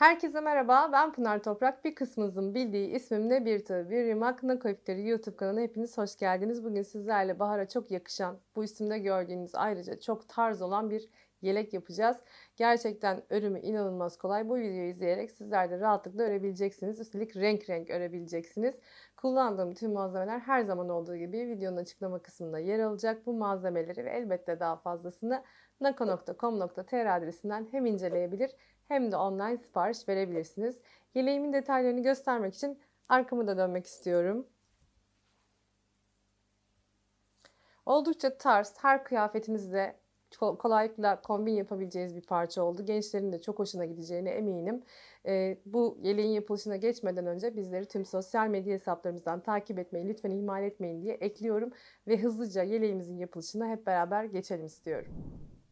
Herkese merhaba, ben Pınar Toprak. Bir kısmınızın bildiği ismimle bir tabi bir rimak Nakoifteri YouTube kanalına hepiniz hoş geldiniz. Bugün sizlerle bahara çok yakışan, bu isimde gördüğünüz ayrıca çok tarz olan bir yelek yapacağız. Gerçekten örümü inanılmaz kolay. Bu videoyu izleyerek sizler de rahatlıkla örebileceksiniz. Üstelik renk renk örebileceksiniz. Kullandığım tüm malzemeler her zaman olduğu gibi videonun açıklama kısmında yer alacak. Bu malzemeleri ve elbette daha fazlasını nako.com.tr adresinden hem inceleyebilir hem de online sipariş verebilirsiniz. Yeleğimin detaylarını göstermek için arkamı da dönmek istiyorum. Oldukça tarz, her kıyafetinizde kolaylıkla kombin yapabileceğiniz bir parça oldu. Gençlerin de çok hoşuna gideceğine eminim. E, bu yeleğin yapılışına geçmeden önce bizleri tüm sosyal medya hesaplarımızdan takip etmeyi lütfen ihmal etmeyin diye ekliyorum. Ve hızlıca yeleğimizin yapılışına hep beraber geçelim istiyorum.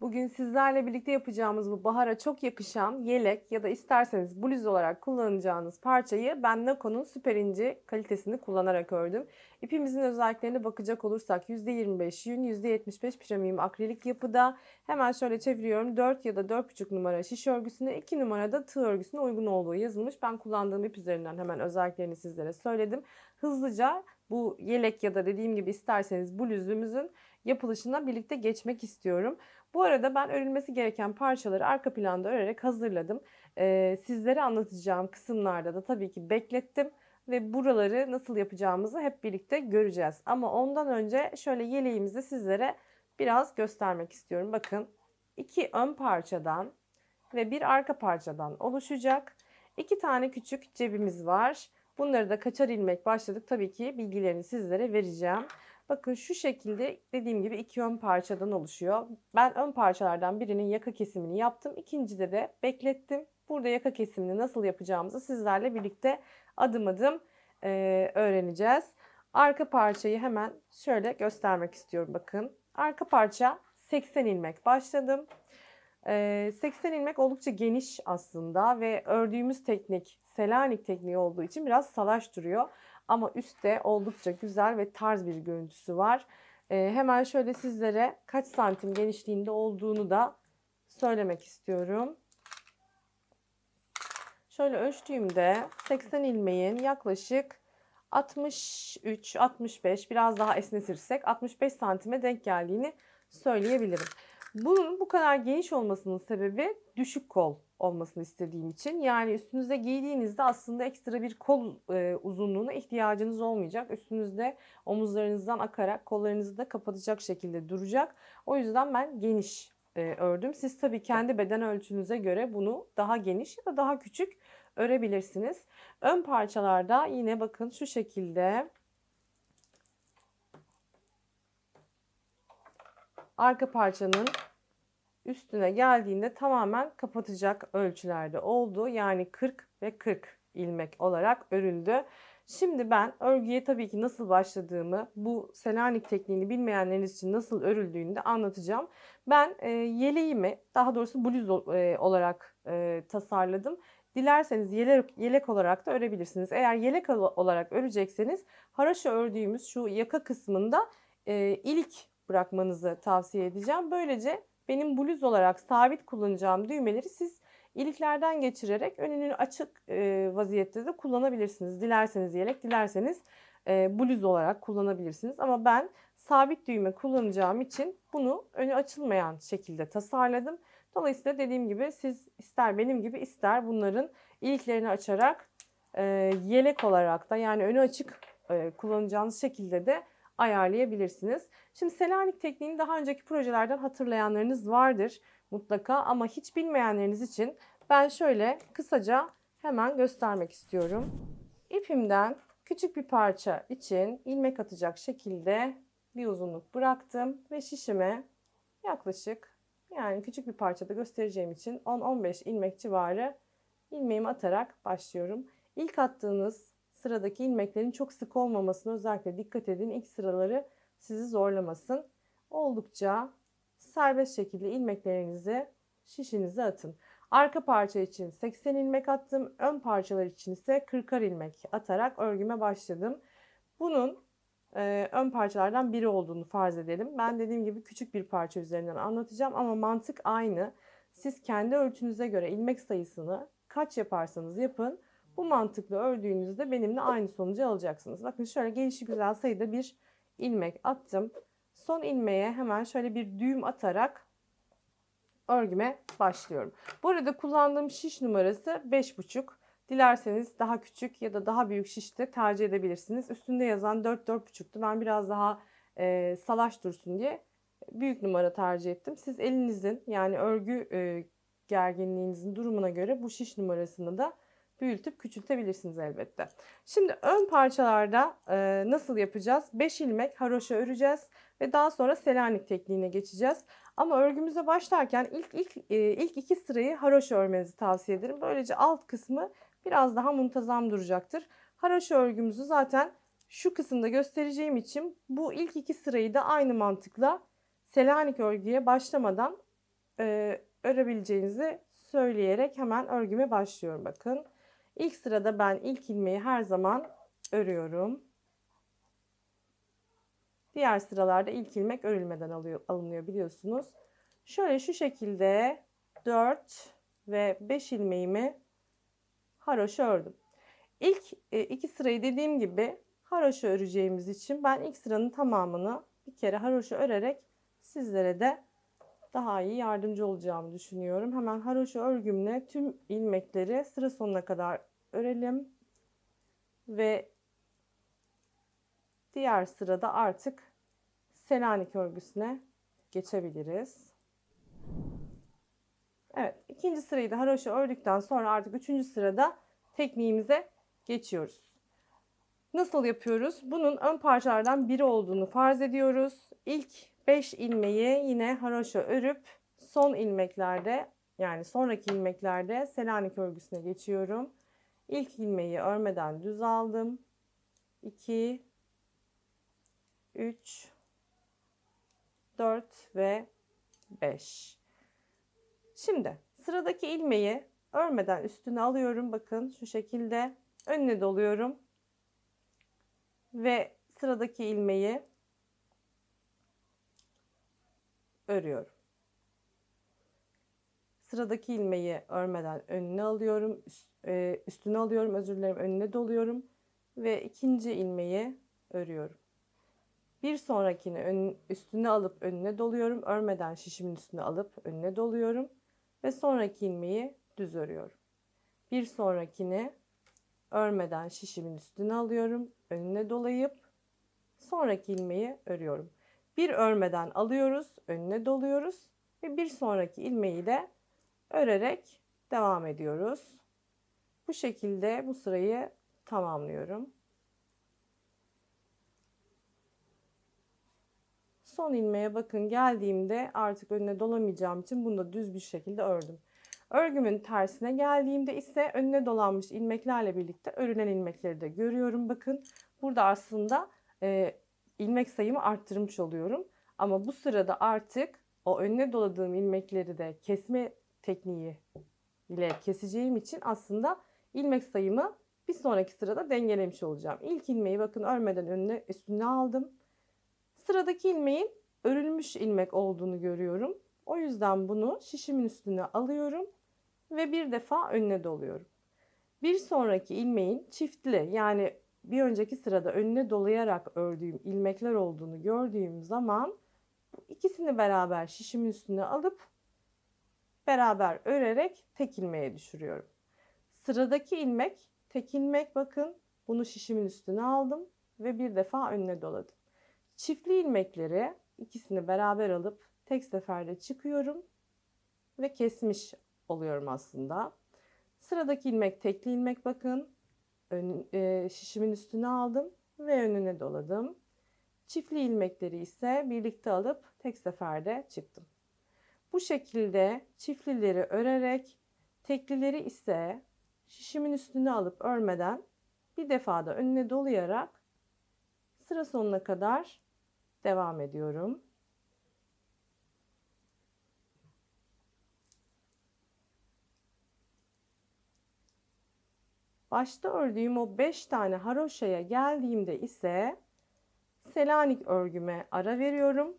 Bugün sizlerle birlikte yapacağımız bu bahara çok yakışan yelek ya da isterseniz bluz olarak kullanacağınız parçayı ben Nako'nun süper ince kalitesini kullanarak ördüm. İpimizin özelliklerine bakacak olursak %25 yün, %75 premium akrilik yapıda. Hemen şöyle çeviriyorum. 4 ya da 4,5 numara şiş örgüsüne, 2 numarada tığ örgüsüne uygun olduğu yazılmış. Ben kullandığım ip üzerinden hemen özelliklerini sizlere söyledim. Hızlıca bu yelek ya da dediğim gibi isterseniz bluzumuzun yapılışına birlikte geçmek istiyorum. Bu arada ben örülmesi gereken parçaları arka planda örerek hazırladım. Ee, sizlere anlatacağım kısımlarda da tabii ki beklettim ve buraları nasıl yapacağımızı hep birlikte göreceğiz. Ama ondan önce şöyle yeleğimizi sizlere biraz göstermek istiyorum. Bakın iki ön parçadan ve bir arka parçadan oluşacak. İki tane küçük cebimiz var. Bunları da kaçar ilmek başladık. Tabii ki bilgilerini sizlere vereceğim. Bakın şu şekilde dediğim gibi iki ön parçadan oluşuyor. Ben ön parçalardan birinin yaka kesimini yaptım. İkincide de beklettim. Burada yaka kesimini nasıl yapacağımızı sizlerle birlikte adım adım e, öğreneceğiz. Arka parçayı hemen şöyle göstermek istiyorum. Bakın arka parça 80 ilmek başladım. 80 ilmek oldukça geniş aslında ve ördüğümüz teknik Selanik tekniği olduğu için biraz salaş duruyor. Ama üstte oldukça güzel ve tarz bir görüntüsü var. Ee, hemen şöyle sizlere kaç santim genişliğinde olduğunu da söylemek istiyorum. Şöyle ölçtüğümde 80 ilmeğin yaklaşık 63-65 biraz daha esnetirsek 65 santime denk geldiğini söyleyebilirim. Bunun bu kadar geniş olmasının sebebi düşük kol olmasını istediğim için. Yani üstünüzde giydiğinizde aslında ekstra bir kol e, uzunluğuna ihtiyacınız olmayacak. Üstünüzde omuzlarınızdan akarak kollarınızı da kapatacak şekilde duracak. O yüzden ben geniş e, ördüm. Siz tabii kendi beden ölçünüze göre bunu daha geniş ya da daha küçük örebilirsiniz. Ön parçalarda yine bakın şu şekilde arka parçanın üstüne geldiğinde tamamen kapatacak ölçülerde oldu. Yani 40 ve 40 ilmek olarak örüldü. Şimdi ben örgüye tabii ki nasıl başladığımı, bu Selanik tekniğini bilmeyenleriniz için nasıl örüldüğünü de anlatacağım. Ben e, yeleğimi, daha doğrusu bluz e, olarak e, tasarladım. Dilerseniz yelek, yelek olarak da örebilirsiniz. Eğer yelek olarak örecekseniz haraşo ördüğümüz şu yaka kısmında e, ilik bırakmanızı tavsiye edeceğim. Böylece benim bluz olarak sabit kullanacağım düğmeleri siz iliklerden geçirerek önünü açık e, vaziyette de kullanabilirsiniz. Dilerseniz yelek, dilerseniz e, bluz olarak kullanabilirsiniz. Ama ben sabit düğme kullanacağım için bunu önü açılmayan şekilde tasarladım. Dolayısıyla dediğim gibi siz ister benim gibi ister bunların iliklerini açarak e, yelek olarak da yani önü açık kullanacağınız şekilde de ayarlayabilirsiniz. Şimdi Selanik tekniğini daha önceki projelerden hatırlayanlarınız vardır mutlaka ama hiç bilmeyenleriniz için ben şöyle kısaca hemen göstermek istiyorum. İpimden küçük bir parça için ilmek atacak şekilde bir uzunluk bıraktım ve şişime yaklaşık yani küçük bir parçada göstereceğim için 10-15 ilmek civarı ilmeğimi atarak başlıyorum. İlk attığınız sıradaki ilmeklerin çok sık olmamasına özellikle dikkat edin. İlk sıraları sizi zorlamasın. Oldukça serbest şekilde ilmeklerinizi şişinize atın. Arka parça için 80 ilmek attım. Ön parçalar için ise 40'ar ilmek atarak örgüme başladım. Bunun e, ön parçalardan biri olduğunu farz edelim. Ben dediğim gibi küçük bir parça üzerinden anlatacağım ama mantık aynı. Siz kendi ölçünüze göre ilmek sayısını kaç yaparsanız yapın bu mantıkla ördüğünüzde benimle aynı sonucu alacaksınız. Bakın şöyle gelişi güzel sayıda bir ilmek attım. Son ilmeğe hemen şöyle bir düğüm atarak örgüme başlıyorum. Bu arada kullandığım şiş numarası 5,5. Dilerseniz daha küçük ya da daha büyük şiş de tercih edebilirsiniz. Üstünde yazan 4-4,5'tu. Ben biraz daha e, salaş dursun diye büyük numara tercih ettim. Siz elinizin yani örgü e, gerginliğinizin durumuna göre bu şiş numarasını da büyütüp küçültebilirsiniz elbette. Şimdi ön parçalarda e, nasıl yapacağız? 5 ilmek haroşa öreceğiz ve daha sonra selanik tekniğine geçeceğiz. Ama örgümüze başlarken ilk ilk e, ilk iki sırayı haroşa örmenizi tavsiye ederim. Böylece alt kısmı biraz daha muntazam duracaktır. Haroşa örgümüzü zaten şu kısımda göstereceğim için bu ilk iki sırayı da aynı mantıkla Selanik örgüye başlamadan e, örebileceğinizi söyleyerek hemen örgüme başlıyorum bakın. İlk sırada ben ilk ilmeği her zaman örüyorum. Diğer sıralarda ilk ilmek örülmeden alınıyor biliyorsunuz. Şöyle şu şekilde 4 ve 5 ilmeğimi haroşa ördüm. İlk e, iki sırayı dediğim gibi haroşa öreceğimiz için ben ilk sıranın tamamını bir kere haroşa örerek sizlere de daha iyi yardımcı olacağımı düşünüyorum. Hemen haroşa örgümle tüm ilmekleri sıra sonuna kadar örelim. Ve diğer sırada artık Selanik örgüsüne geçebiliriz. Evet, ikinci sırayı da haroşa ördükten sonra artık üçüncü sırada tekniğimize geçiyoruz. Nasıl yapıyoruz? Bunun ön parçalardan biri olduğunu farz ediyoruz. İlk 5 ilmeği yine haroşa örüp son ilmeklerde yani sonraki ilmeklerde Selanik örgüsüne geçiyorum. İlk ilmeği örmeden düz aldım. 2 3 4 ve 5. Şimdi sıradaki ilmeği örmeden üstüne alıyorum. Bakın şu şekilde önüne doluyorum. Ve sıradaki ilmeği örüyorum. Sıradaki ilmeği örmeden önüne alıyorum, e, üstüne alıyorum, özür dilerim, önüne doluyorum ve ikinci ilmeği örüyorum. Bir sonrakini ön, üstüne alıp önüne doluyorum, örmeden şişimin üstüne alıp önüne doluyorum ve sonraki ilmeği düz örüyorum. Bir sonrakini örmeden şişimin üstüne alıyorum, önüne dolayıp sonraki ilmeği örüyorum. Bir örmeden alıyoruz, önüne doluyoruz ve bir sonraki ilmeği de örerek devam ediyoruz. Bu şekilde bu sırayı tamamlıyorum. Son ilmeğe bakın geldiğimde artık önüne dolamayacağım için bunu da düz bir şekilde ördüm. Örgümün tersine geldiğimde ise önüne dolanmış ilmeklerle birlikte örülen ilmekleri de görüyorum. Bakın burada aslında e, ilmek sayımı arttırmış oluyorum. Ama bu sırada artık o önüne doladığım ilmekleri de kesme tekniği ile keseceğim için aslında ilmek sayımı bir sonraki sırada dengelemiş olacağım. İlk ilmeği bakın örmeden önüne üstüne aldım. Sıradaki ilmeğin örülmüş ilmek olduğunu görüyorum. O yüzden bunu şişimin üstüne alıyorum ve bir defa önüne doluyorum. Bir sonraki ilmeğin çiftli yani bir önceki sırada önüne dolayarak ördüğüm ilmekler olduğunu gördüğüm zaman ikisini beraber şişimin üstüne alıp beraber örerek tek ilmeğe düşürüyorum. Sıradaki ilmek tek ilmek bakın bunu şişimin üstüne aldım ve bir defa önüne doladım. Çiftli ilmekleri ikisini beraber alıp tek seferde çıkıyorum ve kesmiş oluyorum aslında. Sıradaki ilmek tekli ilmek bakın ön, e, şişimin üstüne aldım ve önüne doladım. Çiftli ilmekleri ise birlikte alıp tek seferde çıktım. Bu şekilde çiftlileri örerek teklileri ise şişimin üstüne alıp örmeden bir defada önüne dolayarak sıra sonuna kadar devam ediyorum. Başta ördüğüm o 5 tane haroşaya geldiğimde ise Selanik örgüme ara veriyorum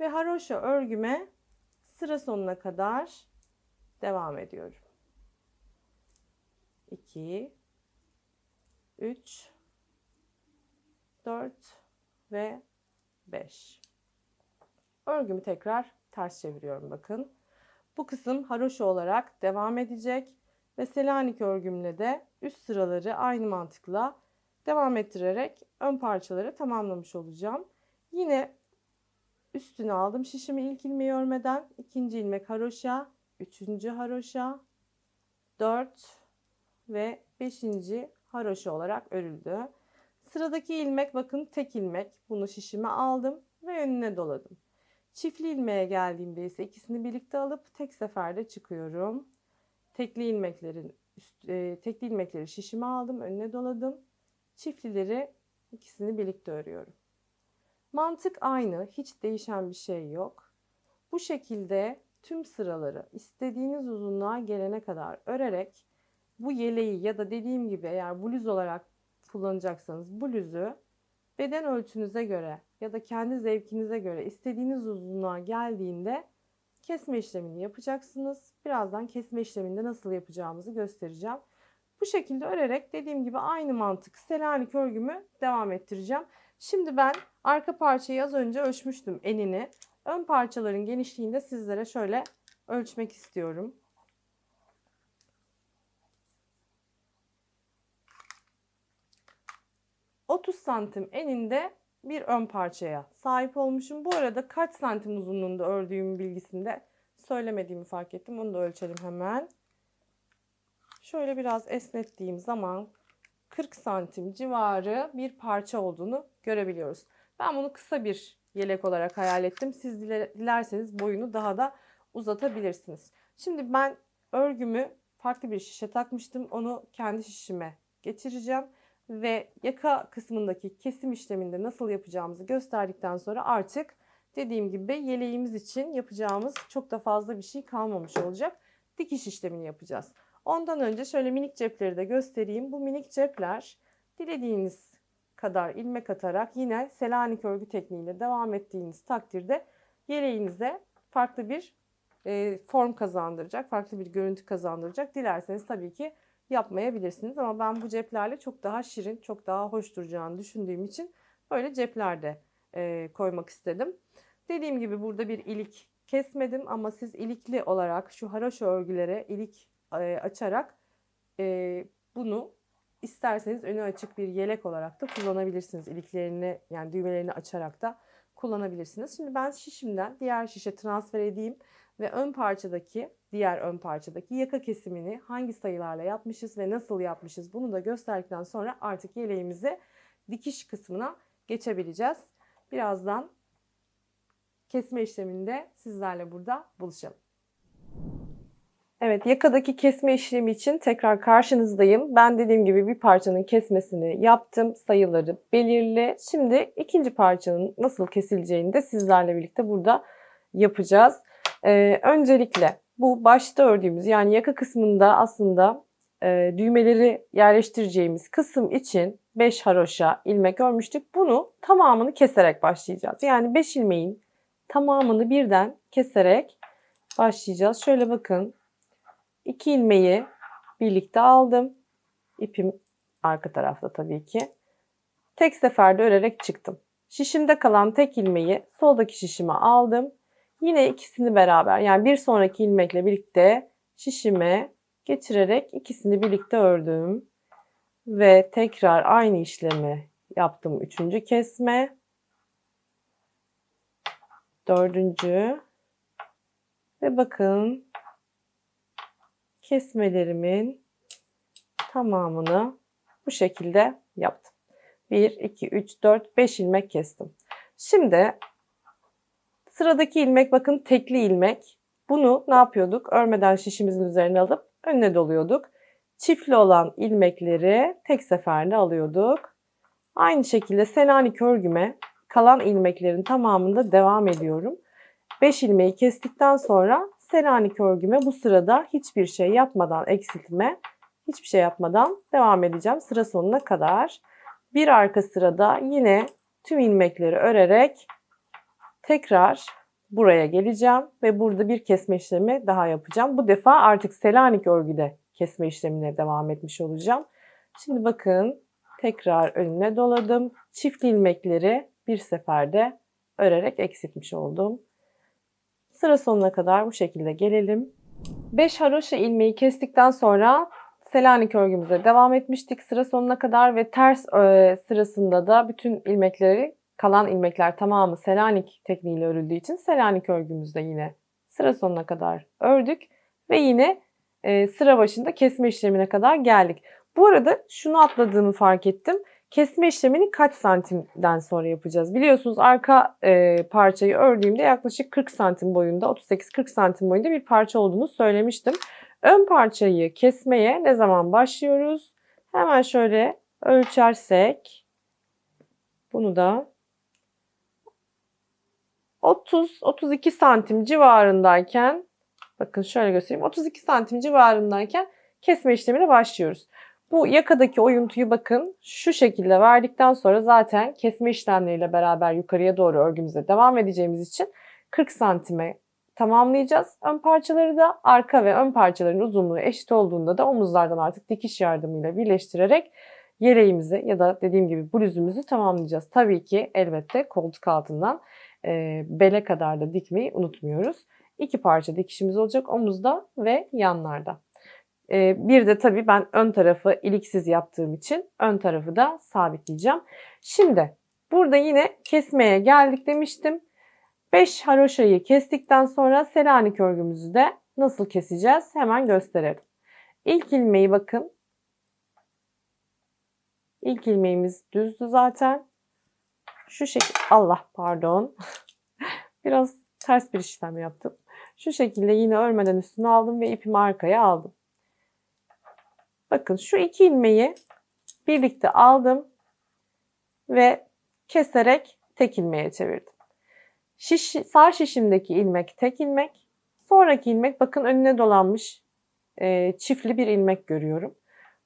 ve haroşa örgüme sıra sonuna kadar devam ediyorum. 2 3 4 ve 5. Örgümü tekrar ters çeviriyorum bakın. Bu kısım haroşa olarak devam edecek ve Selanik örgümle de üst sıraları aynı mantıkla devam ettirerek ön parçaları tamamlamış olacağım. Yine üstüne aldım şişimi ilk ilmeği örmeden. ikinci ilmek haroşa, üçüncü haroşa, dört ve beşinci haroşa olarak örüldü. Sıradaki ilmek bakın tek ilmek. Bunu şişime aldım ve önüne doladım. Çiftli ilmeğe geldiğimde ise ikisini birlikte alıp tek seferde çıkıyorum. Tekli ilmeklerin üst, e, tekli ilmekleri şişime aldım, önüne doladım. Çiftlileri ikisini birlikte örüyorum. Mantık aynı, hiç değişen bir şey yok. Bu şekilde tüm sıraları istediğiniz uzunluğa gelene kadar örerek bu yeleği ya da dediğim gibi eğer bluz olarak kullanacaksanız bluzu beden ölçünüze göre ya da kendi zevkinize göre istediğiniz uzunluğa geldiğinde kesme işlemini yapacaksınız. Birazdan kesme işleminde nasıl yapacağımızı göstereceğim. Bu şekilde örerek dediğim gibi aynı mantık Selanik örgümü devam ettireceğim. Şimdi ben arka parçayı az önce ölçmüştüm enini. Ön parçaların genişliğini de sizlere şöyle ölçmek istiyorum. ...30 santim eninde bir ön parçaya sahip olmuşum. Bu arada kaç santim uzunluğunda ördüğüm bilgisini de söylemediğimi fark ettim. Onu da ölçelim hemen. Şöyle biraz esnettiğim zaman 40 santim civarı bir parça olduğunu görebiliyoruz. Ben bunu kısa bir yelek olarak hayal ettim. Siz dilerseniz boyunu daha da uzatabilirsiniz. Şimdi ben örgümü farklı bir şişe takmıştım. Onu kendi şişime geçireceğim ve yaka kısmındaki kesim işleminde nasıl yapacağımızı gösterdikten sonra artık dediğim gibi yeleğimiz için yapacağımız çok da fazla bir şey kalmamış olacak. Dikiş işlemini yapacağız. Ondan önce şöyle minik cepleri de göstereyim. Bu minik cepler dilediğiniz kadar ilmek atarak yine Selanik örgü tekniğiyle devam ettiğiniz takdirde yeleğinize farklı bir e, form kazandıracak, farklı bir görüntü kazandıracak. Dilerseniz tabii ki yapmayabilirsiniz ama ben bu ceplerle çok daha şirin, çok daha hoş duracağını düşündüğüm için böyle ceplerde e, koymak istedim. Dediğim gibi burada bir ilik kesmedim ama siz ilikli olarak şu haraşo örgülere ilik açarak e, bunu isterseniz önü açık bir yelek olarak da kullanabilirsiniz. İliklerini yani düğmelerini açarak da kullanabilirsiniz. Şimdi ben şişimden diğer şişe transfer edeyim ve ön parçadaki diğer ön parçadaki yaka kesimini hangi sayılarla yapmışız ve nasıl yapmışız bunu da gösterdikten sonra artık yeleğimizi dikiş kısmına geçebileceğiz. Birazdan kesme işleminde sizlerle burada buluşalım. Evet yakadaki kesme işlemi için tekrar karşınızdayım. Ben dediğim gibi bir parçanın kesmesini yaptım. Sayıları belirli. Şimdi ikinci parçanın nasıl kesileceğini de sizlerle birlikte burada yapacağız. Ee, öncelikle bu başta ördüğümüz yani yaka kısmında aslında e, düğmeleri yerleştireceğimiz kısım için 5 haroşa ilmek örmüştük. Bunu tamamını keserek başlayacağız. Yani 5 ilmeğin tamamını birden keserek başlayacağız. Şöyle bakın 2 ilmeği birlikte aldım. İpim arka tarafta tabii ki. Tek seferde örerek çıktım. Şişimde kalan tek ilmeği soldaki şişime aldım. Yine ikisini beraber yani bir sonraki ilmekle birlikte şişime geçirerek ikisini birlikte ördüm. Ve tekrar aynı işlemi yaptım. Üçüncü kesme. Dördüncü. Ve bakın kesmelerimin tamamını bu şekilde yaptım. 1, 2, 3, 4, 5 ilmek kestim. Şimdi sıradaki ilmek bakın tekli ilmek. Bunu ne yapıyorduk? Örmeden şişimizin üzerine alıp önüne doluyorduk. Çiftli olan ilmekleri tek seferde alıyorduk. Aynı şekilde Selanik örgüme kalan ilmeklerin tamamında devam ediyorum. 5 ilmeği kestikten sonra Selanik örgüme bu sırada hiçbir şey yapmadan eksiltme, hiçbir şey yapmadan devam edeceğim sıra sonuna kadar. Bir arka sırada yine tüm ilmekleri örerek tekrar buraya geleceğim ve burada bir kesme işlemi daha yapacağım. Bu defa artık Selanik örgüde kesme işlemine devam etmiş olacağım. Şimdi bakın tekrar önüne doladım. Çift ilmekleri bir seferde örerek eksiltmiş oldum. Sıra sonuna kadar bu şekilde gelelim. 5 haroşa ilmeği kestikten sonra Selanik örgümüze devam etmiştik sıra sonuna kadar ve ters e, sırasında da bütün ilmekleri kalan ilmekler tamamı Selanik tekniğiyle örüldüğü için Selanik örgümüzde yine sıra sonuna kadar ördük ve yine e, sıra başında kesme işlemine kadar geldik. Bu arada şunu atladığımı fark ettim. Kesme işlemini kaç santimden sonra yapacağız? Biliyorsunuz arka e, parçayı ördüğümde yaklaşık 40 santim boyunda, 38-40 santim boyunda bir parça olduğunu söylemiştim. Ön parçayı kesmeye ne zaman başlıyoruz? Hemen şöyle ölçersek bunu da 30-32 santim civarındayken bakın şöyle göstereyim 32 santim civarındayken kesme işlemine başlıyoruz. Bu yakadaki oyuntuyu bakın şu şekilde verdikten sonra zaten kesme işlemleriyle beraber yukarıya doğru örgümüze devam edeceğimiz için 40 santime tamamlayacağız. Ön parçaları da arka ve ön parçaların uzunluğu eşit olduğunda da omuzlardan artık dikiş yardımıyla birleştirerek yeleğimizi ya da dediğim gibi bluzumuzu tamamlayacağız. Tabii ki elbette koltuk altından e, bele kadar da dikmeyi unutmuyoruz. İki parça dikişimiz olacak omuzda ve yanlarda. E, bir de tabii ben ön tarafı iliksiz yaptığım için ön tarafı da sabitleyeceğim. Şimdi burada yine kesmeye geldik demiştim. 5 haroşayı kestikten sonra Selanik örgümüzü de nasıl keseceğiz hemen gösterelim. İlk ilmeği bakın. İlk ilmeğimiz düzdü zaten. Şu şekilde Allah pardon. Biraz ters bir işlem yaptım. Şu şekilde yine örmeden üstüne aldım ve ipimi arkaya aldım. Bakın şu iki ilmeği birlikte aldım ve keserek tek ilmeğe çevirdim. Şiş, sağ şişimdeki ilmek tek ilmek. Sonraki ilmek bakın önüne dolanmış e, çiftli bir ilmek görüyorum.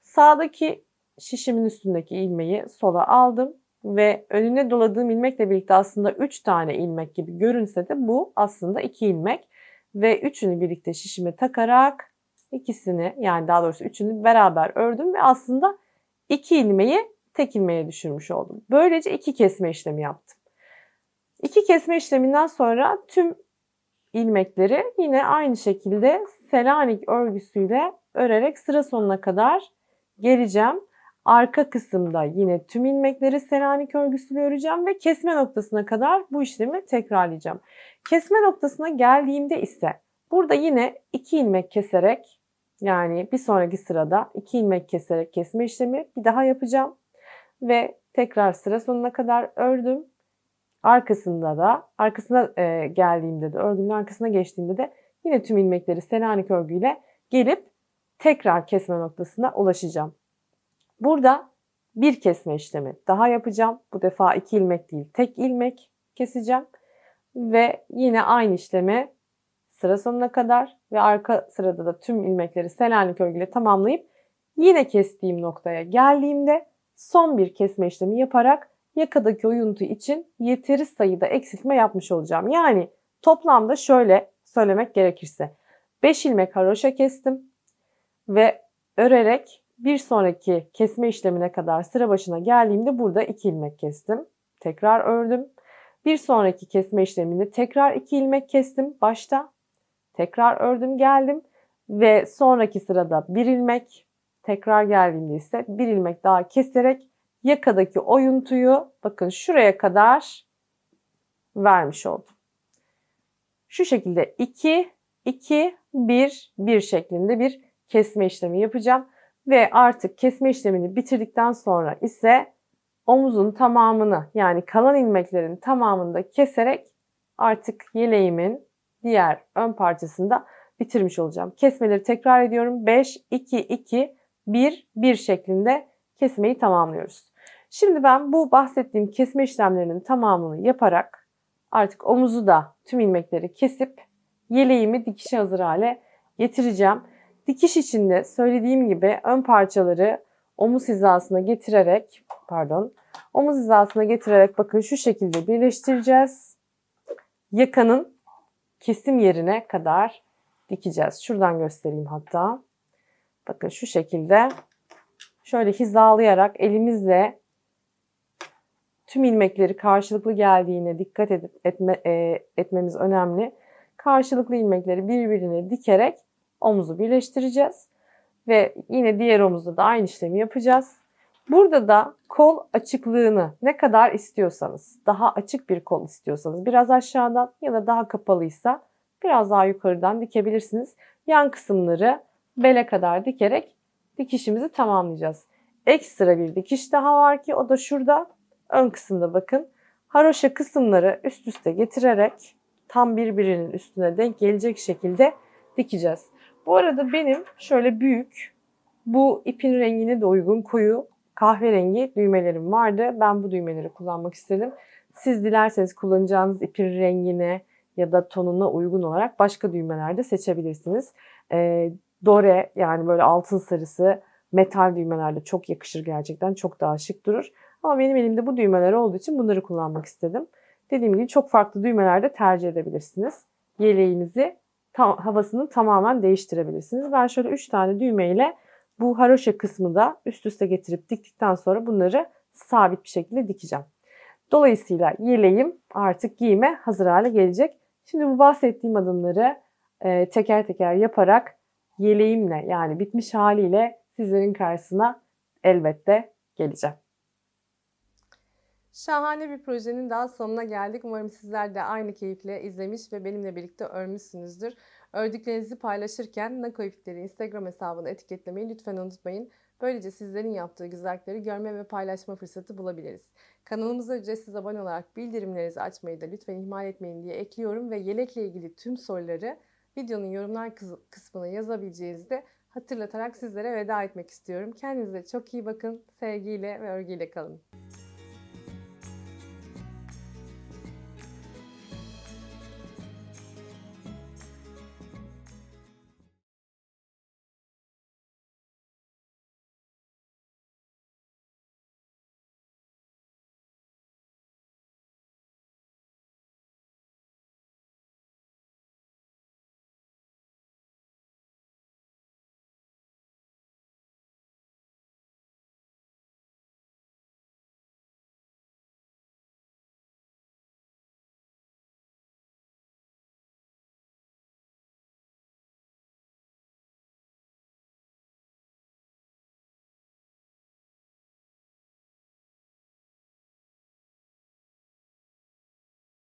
Sağdaki şişimin üstündeki ilmeği sola aldım ve önüne doladığım ilmekle birlikte aslında 3 tane ilmek gibi görünse de bu aslında 2 ilmek ve üçünü birlikte şişime takarak ikisini yani daha doğrusu üçünü beraber ördüm ve aslında iki ilmeği tek ilmeğe düşürmüş oldum. Böylece iki kesme işlemi yaptım. İki kesme işleminden sonra tüm ilmekleri yine aynı şekilde Selanik örgüsüyle örerek sıra sonuna kadar geleceğim. Arka kısımda yine tüm ilmekleri Selanik örgüsüyle öreceğim ve kesme noktasına kadar bu işlemi tekrarlayacağım. Kesme noktasına geldiğimde ise burada yine iki ilmek keserek yani bir sonraki sırada iki ilmek keserek kesme işlemi bir daha yapacağım. Ve tekrar sıra sonuna kadar ördüm. Arkasında da arkasına e, geldiğimde de örgünün arkasına geçtiğimde de yine tüm ilmekleri Selanik örgüyle gelip tekrar kesme noktasına ulaşacağım. Burada bir kesme işlemi daha yapacağım. Bu defa iki ilmek değil tek ilmek keseceğim. Ve yine aynı işlemi sıra sonuna kadar ve arka sırada da tüm ilmekleri Selanik örgüyle tamamlayıp yine kestiğim noktaya geldiğimde son bir kesme işlemi yaparak yakadaki oyuntu için yeteri sayıda eksiltme yapmış olacağım. Yani toplamda şöyle söylemek gerekirse 5 ilmek haroşa kestim ve örerek bir sonraki kesme işlemine kadar sıra başına geldiğimde burada 2 ilmek kestim. Tekrar ördüm. Bir sonraki kesme işleminde tekrar 2 ilmek kestim başta. Tekrar ördüm geldim ve sonraki sırada bir ilmek tekrar geldiğimde ise bir ilmek daha keserek yakadaki oyuntuyu bakın şuraya kadar vermiş oldum. Şu şekilde 2 2 1 1 şeklinde bir kesme işlemi yapacağım ve artık kesme işlemini bitirdikten sonra ise omuzun tamamını yani kalan ilmeklerin tamamını da keserek artık yeleğimin diğer ön parçasında bitirmiş olacağım. Kesmeleri tekrar ediyorum. 5, 2, 2, 1, 1 şeklinde kesmeyi tamamlıyoruz. Şimdi ben bu bahsettiğim kesme işlemlerinin tamamını yaparak artık omuzu da tüm ilmekleri kesip yeleğimi dikişe hazır hale getireceğim. Dikiş içinde söylediğim gibi ön parçaları omuz hizasına getirerek pardon omuz hizasına getirerek bakın şu şekilde birleştireceğiz. Yakanın kesim yerine kadar dikeceğiz. Şuradan göstereyim hatta. bakın şu şekilde şöyle hizalayarak elimizle tüm ilmekleri karşılıklı geldiğine dikkat edip etme, e, etmemiz önemli. Karşılıklı ilmekleri birbirine dikerek omuzu birleştireceğiz. Ve yine diğer omuzda da aynı işlemi yapacağız. Burada da kol açıklığını ne kadar istiyorsanız, daha açık bir kol istiyorsanız biraz aşağıdan ya da daha kapalıysa biraz daha yukarıdan dikebilirsiniz. Yan kısımları bele kadar dikerek dikişimizi tamamlayacağız. Ekstra bir dikiş daha var ki o da şurada ön kısımda bakın. Haroşa kısımları üst üste getirerek tam birbirinin üstüne denk gelecek şekilde dikeceğiz. Bu arada benim şöyle büyük bu ipin rengine de uygun koyu kahverengi düğmelerim vardı. Ben bu düğmeleri kullanmak istedim. Siz dilerseniz kullanacağınız ipin rengine ya da tonuna uygun olarak başka düğmeler de seçebilirsiniz. Ee, dore yani böyle altın sarısı metal düğmelerde çok yakışır gerçekten. Çok daha şık durur. Ama benim elimde bu düğmeler olduğu için bunları kullanmak istedim. Dediğim gibi çok farklı düğmeler de tercih edebilirsiniz. Yeleğinizi tam, havasını tamamen değiştirebilirsiniz. Ben şöyle 3 tane düğmeyle bu haroşa kısmı da üst üste getirip diktikten sonra bunları sabit bir şekilde dikeceğim. Dolayısıyla yeleğim artık giyime hazır hale gelecek. Şimdi bu bahsettiğim adımları e, teker teker yaparak yeleğimle yani bitmiş haliyle sizlerin karşısına elbette geleceğim. Şahane bir projenin daha sonuna geldik. Umarım sizler de aynı keyifle izlemiş ve benimle birlikte örmüşsünüzdür. Ördüklerinizi paylaşırken Nako İpleri Instagram hesabını etiketlemeyi lütfen unutmayın. Böylece sizlerin yaptığı güzellikleri görme ve paylaşma fırsatı bulabiliriz. Kanalımıza ücretsiz abone olarak bildirimlerinizi açmayı da lütfen ihmal etmeyin diye ekliyorum ve yelekle ilgili tüm soruları videonun yorumlar kısmına yazabileceğinizi de hatırlatarak sizlere veda etmek istiyorum. Kendinize çok iyi bakın, sevgiyle ve örgüyle kalın.